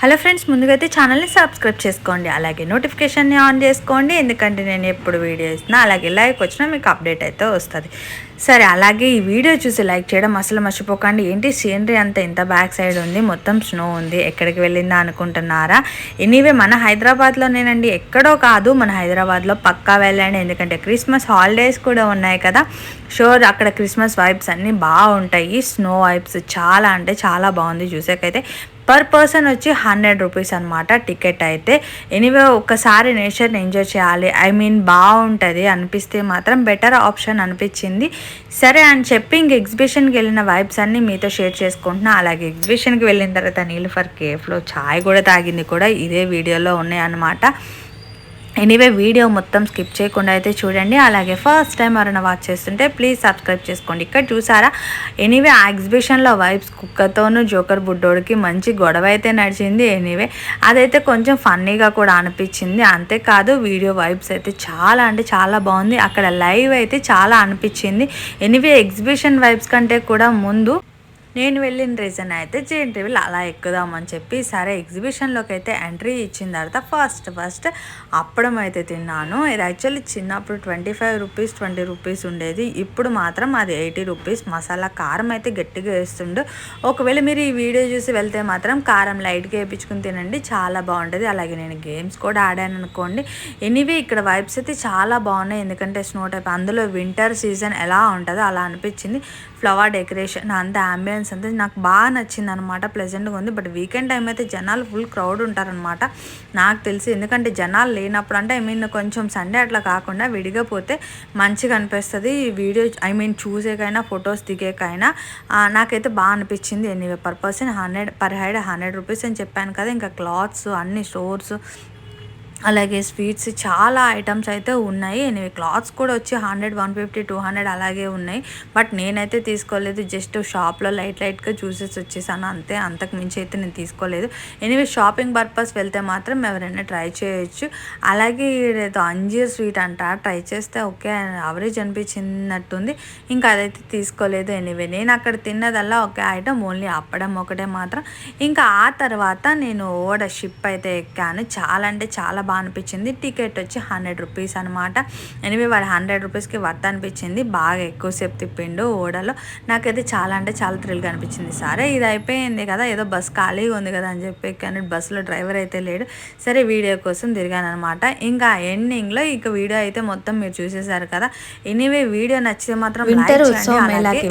Hello friends ముందుగా అయితే ఛానల్ని సబ్స్క్రైబ్ చేసుకోండి. అలాగే నోటిఫికేషన్ని ఆన్ చేసుకోండి. ఎందుకంటే నేను ఎప్పుడు వీడియో ఇస్తున్నా అలాగే లైక్ వచ్చినా మీకు అప్డేట్ అయితే వస్తుంది. సరే అలాగే ఈ వీడియో చూసి లైక్ చేయడం అసలు మర్చిపోకండి. ఏంటి సీనరీ అంతా ఇంత బ్యాక్ సైడ్ ఉంది మొత్తం స్నో ఉంది ఎక్కడికి వెళ్ళిందా అనుకుంటున్నారా? ఎనీవే మన హైదరాబాద్లోనేనండి. ఎక్కడో కాదు మన హైదరాబాద్లో పక్కా వెళ్ళండి. ఎందుకంటే క్రిస్మస్ హాలిడేస్ కూడా ఉన్నాయి కదా. షోర్ అక్కడ క్రిస్మస్ వైబ్స్ అన్నీ బాగుంటాయి. స్నో వైబ్స్ చాలా అంటే చాలా బాగుంది. చూసాకైతే పర్ పర్సన్ వచ్చి హండ్రెడ్ రూపీస్ అనమాట టికెట్ అయితే. ఎనీవే ఒక్కసారి నేచర్ని ఎంజాయ్ చేయాలి. ఐ మీన్ బాగుంటుంది అనిపిస్తే మాత్రం బెటర్ ఆప్షన్ అనిపించింది. సరే అని చెప్పి ఇంక ఎగ్జిబిషన్కి వెళ్ళిన వైబ్స్ అన్నీ మీతో షేర్ చేసుకుంటున్నా. అలాగే ఎగ్జిబిషన్కి వెళ్ళిన తర్వాత నీళ్ళు ఫర్ కేఫ్లో ఛాయ్ కూడా తాగింది కూడా ఇదే వీడియోలో ఉన్నాయన్నమాట ఎనీవే వీడియో మొత్తం స్కిప్ చేయకుండా అయితే చూడండి. అలాగే ఫస్ట్ టైం ఎవరైనా వాచ్ చేస్తుంటే ప్లీజ్ సబ్స్క్రైబ్ చేసుకోండి. ఇక్కడ చూసారా? ఎనీవే ఆ ఎగ్జిబిషన్లో వైబ్స్ కుక్కతోనూ జోకర్ బుడ్డోడికి మంచి గొడవ అయితే నడిచింది. ఎనీవే అదైతే కొంచెం ఫన్నీగా కూడా అనిపించింది. అంతేకాదు వీడియో వైబ్స్ అయితే చాలా అంటే చాలా బాగుంది. అక్కడ లైవ్ అయితే చాలా అనిపించింది. ఎనీవే ఎగ్జిబిషన్ వైబ్స్ కంటే కూడా ముందు నేను వెళ్ళిన రీజన్ అయితే జేఎన్ టీవీలో అలా ఎక్కుదామని చెప్పి సరే ఎగ్జిబిషన్లోకి అయితే ఎంట్రీ ఇచ్చిన తర్వాత ఫస్ట్ ఫస్ట్ అప్పడం అయితే తిన్నాను. ఇది యాక్చువల్లీ చిన్నప్పుడు twenty five rupees twenty rupees ఉండేది. ఇప్పుడు మాత్రం అది ఎయిటీ రూపీస్ మసాలా కారం అయితే గట్టిగా వేస్తుండు. ఒకవేళ మీరు ఈ వీడియో చూసి వెళ్తే మాత్రం కారం లైట్గా వేయించుకుని తినండి. చాలా బాగుంటుంది. అలాగే నేను గేమ్స్ కూడా ఆడాను అనుకోండి. ఎనీవే ఇక్కడ వైబ్స్ అయితే చాలా బాగున్నాయి. ఎందుకంటే స్నో టైప్ అందులో వింటర్ సీజన్ ఎలా ఉంటుందో అలా అనిపించింది. ఫ్లవర్ డెకరేషన్ అంత అంబియన్స్ అంతా నాకు బాగా నచ్చింది అనమాట ప్లెజెంట్గా ఉంది. బట్ వీకెండ్ టైం అయితే జనాలు ఫుల్ క్రౌడ్ ఉంటారనమాట నాకు తెలిసి. ఎందుకంటే జనాలు లేనప్పుడు అంటే ఐ మీన్ కొంచెం సండే అట్లా కాకుండా విడిగా పోతే మంచిగా అనిపిస్తుంది. వీడియో ఐ మీన్ చూసేకైనా ఫొటోస్ దిగేకైనా నాకైతే బాగా అనిపించింది. Anyway per person hundred per head hundred rupees అని చెప్పాను కదా. ఇంకా క్లాత్స్ అన్ని స్టోర్స్ అలాగే స్వీట్స్ చాలా ఐటమ్స్ అయితే ఉన్నాయి. ఎనివే క్లాత్స్ కూడా వచ్చి hundred one fifty two hundred అలాగే ఉన్నాయి. బట్ నేనైతే తీసుకోలేదు. జస్ట్ షాప్లో లైట్ లైట్గా చూసేసి వచ్చేసాను. అంతే అంతకు మించి అయితే నేను తీసుకోలేదు. ఎనివే షాపింగ్ పర్పస్ వెళ్తే మాత్రం ఎవరైనా ట్రై చేయొచ్చు. అలాగే ఏదో అంజీర్ స్వీట్ అంట. ట్రై చేస్తే ఓకే అవరేజ్ అనిపించినట్టుంది. ఇంకా అదైతే తీసుకోలేదు ఎనివే. నేను అక్కడ తిన్నదల్లా ఒకే ఐటమ్ ఓన్లీ అప్పడం ఒకటే మాత్రం. ఇంకా ఆ తర్వాత నేను ఓడ షిప్ అయితే ఎక్కాను. చాలా అంటే చాలా బాగా అనిపించింది టికెట్ వచ్చి హండ్రెడ్ రూపీస్ అనమాట ఎనివే వాడు హండ్రెడ్ రూపీస్కి వర్త్ అనిపించింది. బాగా ఎక్కువసేపు తిప్పిండు ఓడలో. నాకైతే చాలా అంటే చాలా థ్రిల్గా అనిపించింది సరే ఇది అయిపోయింది కదా ఏదో బస్ ఖాళీగా ఉంది కదా అని చెప్పి కానీ బస్సులో డ్రైవర్ అయితే లేడు. సరే వీడియో కోసం తిరిగాను అనమాట ఇంకా ఎండింగ్లో ఇక వీడియో అయితే మొత్తం మీరు చూసేసారు కదా. ఎనీవే వీడియో నచ్చితే మాత్రం వింటర్ ఉత్సవం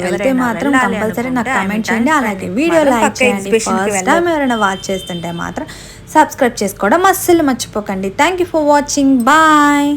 వెళ్తే మాత్రం కంపల్సరీ నాకు కమెంట్ చేయండి. అలాగే వీడియో లైక్ చేయండి. ఫస్ట్ టైం ఎవరైనా వాచ్ చేస్తుంటే మాత్రం సబ్స్క్రైబ్ చేసుకోవడం అస్సలు మర్చిపోకండి. Thank you for watching bye